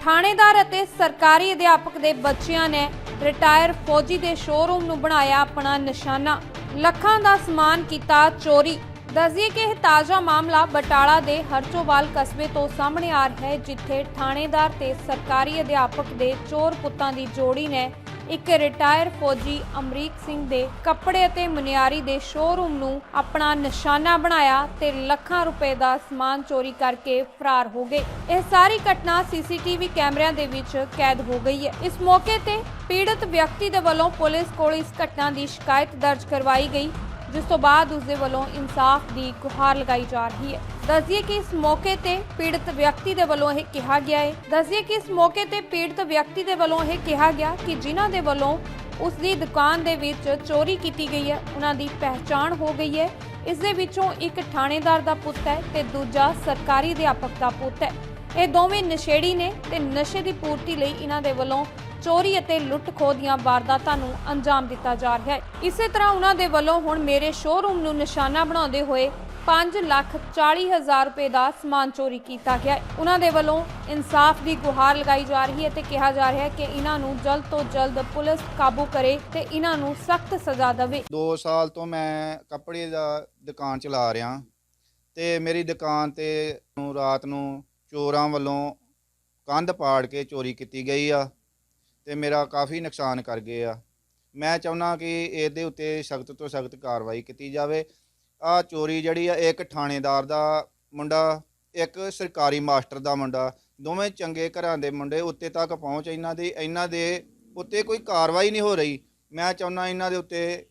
ਥਾਣੇਦਾਰ ਅਤੇ ਸਰਕਾਰੀ ਅਧਿਆਪਕ ਦੇ ਬੱਚਿਆਂ ਨੇ ਰਿਟਾਇਰ ਫੌਜੀ ਦੇ ਸ਼ੋਰੂਮ ਨੂੰ ਬਣਾਇਆ ਆਪਣਾ ਨਿਸ਼ਾਨਾ। ਲੱਖਾਂ ਦਾ ਸਮਾਨ ਕੀਤਾ ਚੋਰੀ। ਦੱਸਦੀਏ ਕਿ ਇਹ ਤਾਜ਼ਾ ਮਾਮਲਾ ਬਟਾਲਾ ਦੇ ਹਰਚੋਵਾਲ ਕਸਬੇ ਤੋਂ ਸਾਹਮਣੇ ਆ ਰਿਹਾ ਹੈ, ਜਿੱਥੇ ਥਾਣੇਦਾਰ ਤੇ ਸਰਕਾਰੀ ਅਧਿਆਪਕ ਦੇ ਚੋਰ ਪੁੱਤਾਂ ਦੀ ਜੋੜੀ ਨੇ ਇੱਕ ਰਿਟਾਇਰ ਫੌਜੀ ਅਮਰੀਕ ਸਿੰਘ ਦੇ ਕੱਪੜੇ ਅਤੇ ਮਨਿਆਰੀ ਦੇ ਸ਼ੋਰੂਮ ਨੂੰ ਆਪਣਾ ਨਿਸ਼ਾਨਾ ਬਣਾਇਆ ਤੇ ਲੱਖਾਂ ਰੁਪਏ ਦਾ ਸਮਾਨ ਚੋਰੀ ਕਰਕੇ ਫਰਾਰ ਹੋ ਗਏ। ਇਹ ਸਾਰੀ ਘਟਨਾ ਸੀਸੀਟੀਵੀ ਕੈਮਰਿਆਂ ਦੇ ਵਿੱਚ ਕੈਦ ਹੋ ਗਈ ਹੈ। ਇਸ ਮੌਕੇ ਤੇ ਪੀੜਤ ਵਿਅਕਤੀ ਦੇ ਵੱਲੋਂ ਪੁਲਿਸ ਕੋਲ ਇਸ ਘਟਨਾ ਦੀ ਸ਼ਿਕਾਇਤ ਦਰਜ ਕਰਵਾਈ ਗਈ, ਜਿਸ ਤੋਂ ਬਾਅਦ ਉਸ ਦੇ ਵੱਲੋਂ ਇਨਸਾਫ ਦੀ ਗੁਹਾਰ ਲਗਾਈ ਜਾ ਰਹੀ ਹੈ। ਦੱਸਦੀਏ ਕਿ ਇਸ ਮੌਕੇ ਤੇ ਪੀੜਤ ਵਿਅਕਤੀ ਦੇ ਵੱਲੋਂ ਇਹ ਕਿਹਾ ਗਿਆ ਹੈ। ਦੱਸਦੀਏ ਕਿ ਇਸ ਮੌਕੇ ਤੇ ਪੀੜਤ ਵਿਅਕਤੀ ਦੇ ਵੱਲੋਂ ਇਹ ਕਿਹਾ ਗਿਆ ਕਿ ਜਿਨ੍ਹਾਂ ਦੇ ਵੱਲੋਂ ਉਸ ਦੀ ਦੁਕਾਨ ਦੇ ਵਿੱਚ ਚੋਰੀ ਕੀਤੀ ਗਈ ਹੈ, ਉਹਨਾਂ ਦੀ ਪਹਿਚਾਣ ਹੋ ਗਈ ਹੈ। ਇਸ ਦੇ ਵਿੱਚੋਂ ਇੱਕ ਥਾਣੇਦਾਰ ਦਾ ਪੁੱਤ ਹੈ ਤੇ ਦੂਜਾ ਸਰਕਾਰੀ ਅਧਿਆਪਕ ਦਾ ਪੁੱਤ ਹੈ। ਇਹ ਦੋਵੇਂ ਨਸ਼ੇੜੀ ਨੇ ਤੇ ਨਸ਼ੇ ਦੀ ਪੂਰਤੀ ਲਈ ਇਹਨਾਂ ਦੇ ਵੱਲੋਂ ਚੋਰੀ ਅਤੇ ਲੁੱਟ ਖੋਹ ਦੀਆਂ ਵਾਰਦਾਤਾਂ ਨੂੰ ਅੰਜਾਮ ਦਿੱਤਾ ਜਾ ਰਿਹਾ ਹੈ। ਇਸੇ ਤਰ੍ਹਾਂ ਉਹਨਾਂ ਦੇ ਵੱਲੋਂ ਹੁਣ ਮੇਰੇ ਸ਼ੋਰੂਮ ਨੂੰ ਨਿਸ਼ਾਨਾ ਬਣਾਉਂਦੇ ਹੋਏ 5 ਲੱਖ 40 ਹਜ਼ਾਰ ਰੁਪਏ ਦਾ ਸਮਾਨ ਚੋਰੀ ਕੀਤਾ ਗਿਆ ਉਹਨਾਂ ਦੇ ਵੱਲੋਂ ਇਨਸਾਫ ਦੀ ਗੁਹਾਰ ਲਗਾਈ ਜਾ ਰਹੀ ਹੈ ਤੇ ਕਿਹਾ ਜਾ ਰਿਹਾ ਹੈ ਕਿ ਇਹਨਾਂ ਨੂੰ ਜਲਦ ਤੋਂ ਜਲਦ ਪੁਲਿਸ ਕਾਬੂ ਕਰੇ ਤੇ ਇਹਨਾਂ ਨੂੰ ਸਖਤ ਸਜ਼ਾ ਦੇਵੇ। 2 ਸਾਲ ਤੋਂ ਮੈਂ ਕੱਪੜੇ ਦਾ ਦੁਕਾਨ ਚਲਾ ਰਿਹਾ ਤੇ ਮੇਰੀ ਦੁਕਾਨ ਤੇ ਰਾਤ ਨੂੰ ਚੋਰਾਂ ਵੱਲੋਂ ਕੰਧ ਪਾੜ ਕੇ ਚੋਰੀ ਕੀਤੀ ਗਈ ਆ। ਤੇ ਮੇਰਾ ਕਾਫੀ ਨੁਕਸਾਨ ਕਰ ਗਏ ਆ। ਮੈਂ ਚਾਹੁੰਦਾ ਕਿ ਇਹਦੇ ਉੱਤੇ ਸਖਤ ਤੋਂ ਸਖਤ ਕਾਰਵਾਈ ਕੀਤੀ ਜਾਵੇ। ਆ ਚੋਰੀ ਜਿਹੜੀ ਆ, ਇੱਕ ਥਾਣੇਦਾਰ ਦਾ ਮੁੰਡਾ, ਇੱਕ ਸਰਕਾਰੀ ਮਾਸਟਰ ਦਾ ਮੁੰਡਾ, ਦੋਵੇਂ ਚੰਗੇ ਘਰਾਂ ਦੇ ਮੁੰਡੇ ਉੱਤੇ ਤੱਕ ਪਹੁੰਚ ਇਹਨਾਂ ਦੀ, ਇਹਨਾਂ ਦੇ ਉੱਤੇ ਕੋਈ ਕਾਰਵਾਈ ਨਹੀਂ ਹੋ ਰਹੀ। ਮੈਂ ਚਾਹੁੰਦਾ ਇਹਨਾਂ ਦੇ ਉੱਤੇ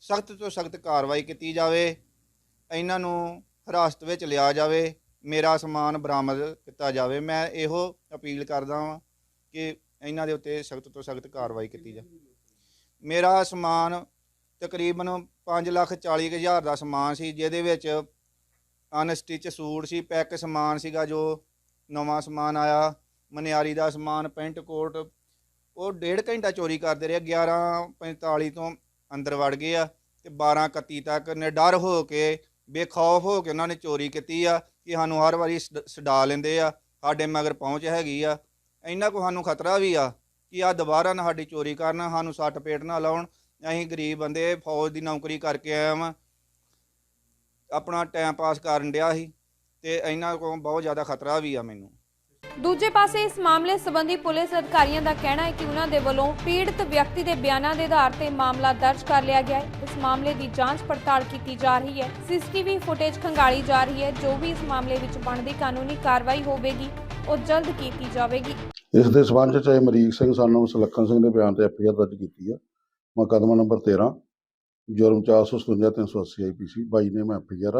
ਸਖਤ ਤੋਂ ਸਖਤ ਕਾਰਵਾਈ ਕੀਤੀ ਜਾਵੇ। ਇਹਨਾਂ ਨੂੰ ਹਿਰਾਸਤ ਵਿੱਚ ਲਿਆ ਜਾਵੇ। ਮੇਰਾ ਸਮਾਨ ਬਰਾਮਦ ਕੀਤਾ ਜਾਵੇ। ਮੈਂ ਇਹੋ ਅਪੀਲ ਕਰਦਾ ਹਾਂ ਕਿ ਇਹਨਾਂ ਦੇ ਉੱਤੇ ਸਖਤ ਤੋਂ ਸਖਤ ਕਾਰਵਾਈ ਕੀਤੀ ਜਾ ਮੇਰਾ ਸਮਾਨ ਤਕਰੀਬਨ 5 ਲੱਖ 40 ਕੁ ਹਜ਼ਾਰ ਦਾ ਸਮਾਨ ਸੀ, ਜਿਹਦੇ ਵਿੱਚ ਅਨਸਟਿਚ ਸੂਟ ਸੀ ਪੈਕ ਸਮਾਨ ਸੀਗਾ ਜੋ ਨਵਾਂ ਸਮਾਨ ਆਇਆ, ਮਨਿਆਰੀ ਦਾ ਸਮਾਨ, ਪੈਂਟ ਕੋਟ। ਉਹ ਡੇਢ ਘੰਟਾ ਚੋਰੀ ਕਰਦੇ ਰਹੇ 11:45 ਤੋਂ ਅੰਦਰ ਵੜ ਗਏ ਆ ਤੇ 12:31 ਤੱਕ ਨਿਡਰ ਹੋ ਕੇ, ਬੇਖੌਫ ਹੋ ਕੇ ਉਹਨਾਂ ਨੇ ਚੋਰੀ ਕੀਤੀ ਆ ਕਿ ਸਾਨੂੰ ਹਰ ਵਾਰੀ ਛਡ- ਛਡਾ ਲੈਂਦੇ ਆ, ਸਾਡੇ ਮਗਰ ਪਹੁੰਚ ਹੈਗੀ ਆ। ਇੰਨਾ ਕੋ ਸਾਨੂੰ ਖਤਰਾ ਵੀ ਆ ਕਿ ਆ ਦੁਬਾਰਾ ਨਾ ਸਾਡੀ ਚੋਰੀ ਕਰਨ, ਸਾਨੂੰ ਸੱਟ ਪੇਟ ਨਾ ਲਾਉਣ। ਅਸੀਂ ਗਰੀਬ ਬੰਦੇ, ਫੌਜ ਦੀ ਨੌਕਰੀ ਕਰਕੇ ਆਇਆ ਵਾਂ। ਆਪਣਾ ਟਾਈਮ ਪਾਸ ਕਰਨ ਡਿਆ ਸੀ ਤੇ ਇਹਨਾਂ ਕੋਲ ਬਹੁਤ ਜ਼ਿਆਦਾ ਖਤਰਾ ਵੀ ਆ ਮੈਨੂੰ। ਦੂਜੇ ਪਾਸੇ ਇਸ ਮਾਮਲੇ ਸੰਬੰਧੀ ਪੁਲਿਸ ਅਧਿਕਾਰੀਆਂ ਦਾ ਕਹਿਣਾ ਹੈ ਕਿ ਉਹਨਾਂ ਦੇ ਵੱਲੋਂ ਪੀੜਤ ਵਿਅਕਤੀ ਦੇ ਬਿਆਨਾਂ ਦੇ ਆਧਾਰ ਤੇ ਮਾਮਲਾ ਦਰਜ ਕਰ ਲਿਆ ਗਿਆ ਹੈ। ਇਸ ਮਾਮਲੇ ਦੀ ਜਾਂਚ ਪੜਤਾਲ ਕੀਤੀ ਜਾ ਰਹੀ ਹੈ। ਸੀਸੀਟੀਵੀ ਫੁਟੇਜ ਖੰਗਾਲੀ ਜਾ ਰਹੀ ਹੈ। ਜੋ ਵੀ ਇਸ ਮਾਮਲੇ ਵਿੱਚ ਬਣਦੀ ਕਾਨੂੰਨੀ ਕਾਰਵਾਈ ਹੋਵੇਗੀ ਉਹ ਜਲਦ ਕੀਤੀ ਜਾਵੇਗੀ। ਇਸ ਦੇ ਸਬੰਧ ਚ ਅਮਰੀਕ ਸਿੰਘ ਸਾਨੂੰ ਸੁਲੱਖਣ ਸਿੰਘ ਦੇ ਬਿਆਨ ਤੇ ਐਫਆਈਆਰ ਦਰਜ ਕੀਤੀ ਆ। ਮੁਕੱਦਮਾ ਨੰਬਰ 13 ਜੁਰਮ 457 380 ਆਈਪੀਸੀ 22 ਨੇ ਮੈਂ ਐਫਆਈਆਰ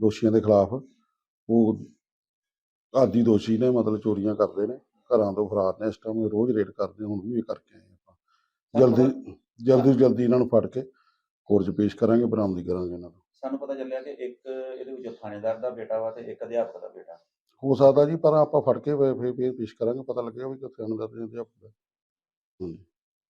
ਦੋਸ਼ੀਆਂ ਦੇ ਖਿਲਾਫ ਉਹ ਆਦੀ ਦੋਸ਼ੀ ਨੇ ਮਤਲਬ ਚੋਰੀਆਂ ਕਰਦੇ ਨੇ ਘਰਾਂ ਤੋਂ ਫਰਾਰ ਨੇ। ਇਸ ਟਾਈਮ ਰੋਜ਼ ਰੇਡ ਕਰਦੇ ਹੁਣ ਵੀ ਇਹ ਕਰਕੇ ਆਏ ਆਪਾਂ। ਜਲਦੀ ਜਲਦੀ ਜਲਦੀ ਇਹਨਾਂ ਨੂੰ ਫੜ ਕੇ ਕੋਰਟ 'ਚ ਪੇਸ਼ ਕਰਾਂਗੇ ਬਰਾਮਦੀ ਕਰਾਂਗੇ ਇਹਨਾਂ ਨੂੰ ਸਾਨੂੰ ਪਤਾ ਚੱਲਿਆ ਕਿ ਇੱਕ ਇਹਦੇ ਵਿੱਚ ਥਾਣੇਦਾਰ ਦਾ ਬੇਟਾ ਵਾ ਤੇ ਇੱਕ ਅਧਿਆਪਕ ਦਾ ਬੇਟਾ। ਹੋ ਸਕਦਾ ਜੀ, ਪਰ ਆਪਾਂ ਫੜ ਕੇ ਫਿਰ ਪੇਸ਼ ਕਰਾਂਗੇ, ਪਤਾ ਲੱਗੇਗਾ ਵੀ ਕਿੱਥੇ ਅਨਦਰ ਦੇ ਅਧਿਆਪਕ ਹਾਂਜੀ।